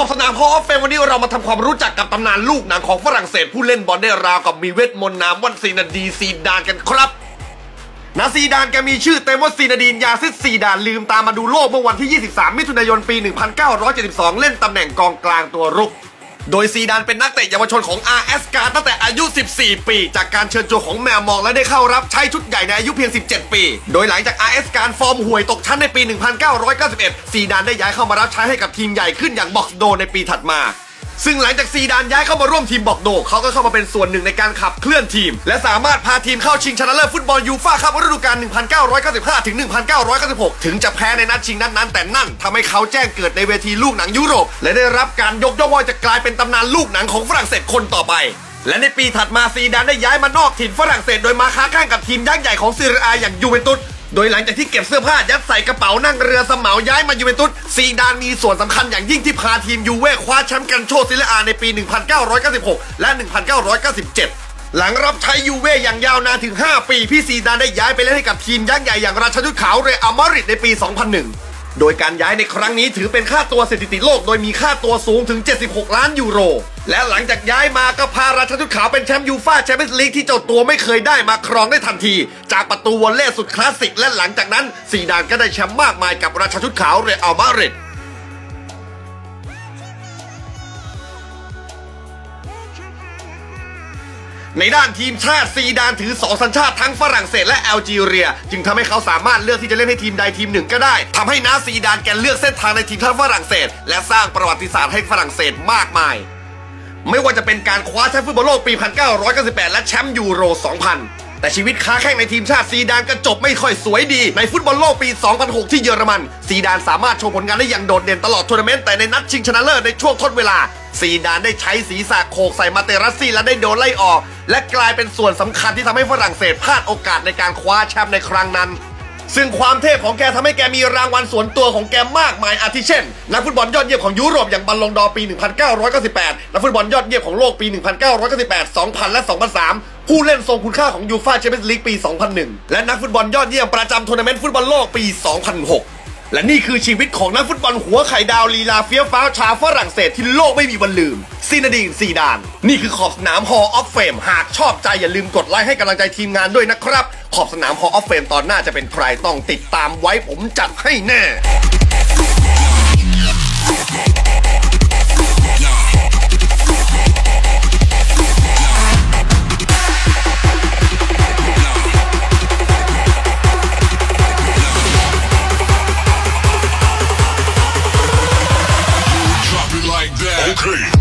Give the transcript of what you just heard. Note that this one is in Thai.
อบสนามฮอลล์ออฟเฟมวันนี้เรามาทำความรู้จักกับตำนานลูกหนังของฝรั่งเศสผู้เล่นบอลได้ราวกับมีเวทมนต์นามวันซีนาดีซีดานกันครับนาซีดานแกมีชื่อเต็มว่าซีนาดีนยาซิสซีดานลืมตามมาดูโลกเมื่อวันที่ 23 มิถุนายนปี 1972 เล่นตำแหน่งกองกลางตัวรุก โดยซีดานเป็นนักเตะเยาวชนของอาร์เอสการตั้งแต่อายุ 14 ปี จากการเชิญตัวของแมวมองและได้เข้ารับใช้ชุดใหญ่ในอายุเพียง 17 ปี โดยหลังจากอาร์เอสการฟอร์มห่วยตกชั้นในปี 1991 ซีดานได้ย้ายเข้ามารับใช้ให้กับทีมใหญ่ขึ้นอย่างบ็อกซ์โดในปีถัดมา ซึ่งหลังจากซีดานย้ายเข้ามาร่วมทีมบอกโดเขาก็เข้ามาเป็นส่วนหนึ่งในการขับเคลื่อนทีม และสามารถพาทีมเข้าชิงชนะเลิศฟุตบอลยูฟ่าคัพฤดูกาล 1995 ถึง 1996 ถึงจะแพ้ในนัดชิงนัดนั้นแต่นั่นทำให้เขาแจ้งเกิดในเวทีลูกหนังยุโรป และได้รับการยกย่องว่าจะกลายเป็นตำนานลูกหนังของฝรั่งเศสคนต่อไปและในปีถัดมาซีดานได้ย้ายมานอกถิ่นฝรั่งเศสโดยมาค้าแข่งกับทีมยักษ์ใหญ่ของซีเรียอาอย่างยูเวนตุส โดยหลังจากที่เก็บเสื้อผ้ายัดใส่กระเป๋านั่งเรือสมเหมาย้ายมายูเวนตุสซีดานมีส่วนสำคัญอย่างยิ่งที่พาทีมยูเว่คว้าแชมป์กันโชซิเลอาในปี 1996 และ 1997หลังรับใช้ยูเว่อย่างยาวนานถึง 5 ปี พี่ซีดานได้ย้ายไปเล่นให้กับทีมยักษ์ใหญ่อย่างราชยุทธขาวเรอัลมาดริดในปี 2001 โดยการย้ายในครั้งนี้ถือเป็นค่าตัวสถิติโลก โดยมีค่าตัวสูงถึง 76 ล้านยูโร และหลังจากย้ายมาก็พาราชาชุดขาวเป็นแชมป์ยูฟ่าแชมเปี้ยนส์ลีกที่เจ้าตัวไม่เคยได้มาครองได้ทันที จากประตูวอลเล่สุดคลาสสิกและหลังจากนั้นซีดานก็ได้แชมป์มากมายกับราชาชุดขาวเรอัลมาดริด ในด้านทีมชาติซีดานถือ 2 สัญชาติทั้งฝรั่งเศสและแอลจีเรีย จึงทำให้เขาสามารถเลือกที่จะเล่นให้ทีมใดทีมหนึ่งก็ได้ทำให้นาซีดานแกเลือกเส้นทางในทีมชาติฝรั่งเศส และสร้างประวัติศาสตร์ให้ฝรั่งเศสมากมาย ไม่ว่าจะเป็นการคว้าแชมป์ฟุตบอลโลกปี 1998 และแชมป์ยูโร 2000แต่ชีวิตค้าแข่งในทีมชาติซีดานก็จบไม่ค่อยสวยดี ในฟุตบอลโลกปี 2006 ที่เยอรมัน ซีดานสามารถโชว์ผลงานได้อย่างโดดเด่นตลอดทัวร์นาเมนต์แต่ในนัดชิงชนะเลิศในช่วงทดเวลา ซีดานได้ใช้ศีรษะโขกใส่มาเตรัสซี่และได้โดนไล่ออก และกลายเป็นส่วนสำคัญที่ทำให้ฝรั่งเศสพลาดโอกาสในการคว้าแชมป์ในครั้งนั้น ซึ่งความเทพของแกทำให้แกมีรางวัลส่วนตัวของแกมากมายอาทิเช่น นักฟุตบอลยอดเยี่ยมของยุโรปอย่างบัลลงดอร์ปี 1998 นักฟุตบอลยอดเยี่ยมของโลกปี 1998 2000 และ 2003 ผู้เล่นทรงคุณค่าของยูฟ่าแชมเปี้ยนส์ลีกปี 2001 และนักฟุตบอลยอดเยี่ยมประจำทัวร์นาเมนต์ฟุตบอลโลกปี 2006 และนี่คือชีวิตของนักฟุตบอลหัวไข่ดาวลีลาเฟี้ยวฟ้าวชาวฝรั่งเศสที่โลกไม่มีวันลืม ซีนาดีนซีดาน นี่คือขอบสนามฮอลออฟเฟมหากชอบใจอย่าลืมกดไลค์ให้กำลังใจทีมงานด้วยนะครับ ขอบสนามฮอลออฟเฟมตอนหน้าจะเป็นใครต้องติดตามไว้ผมจัดให้แน่ Clean.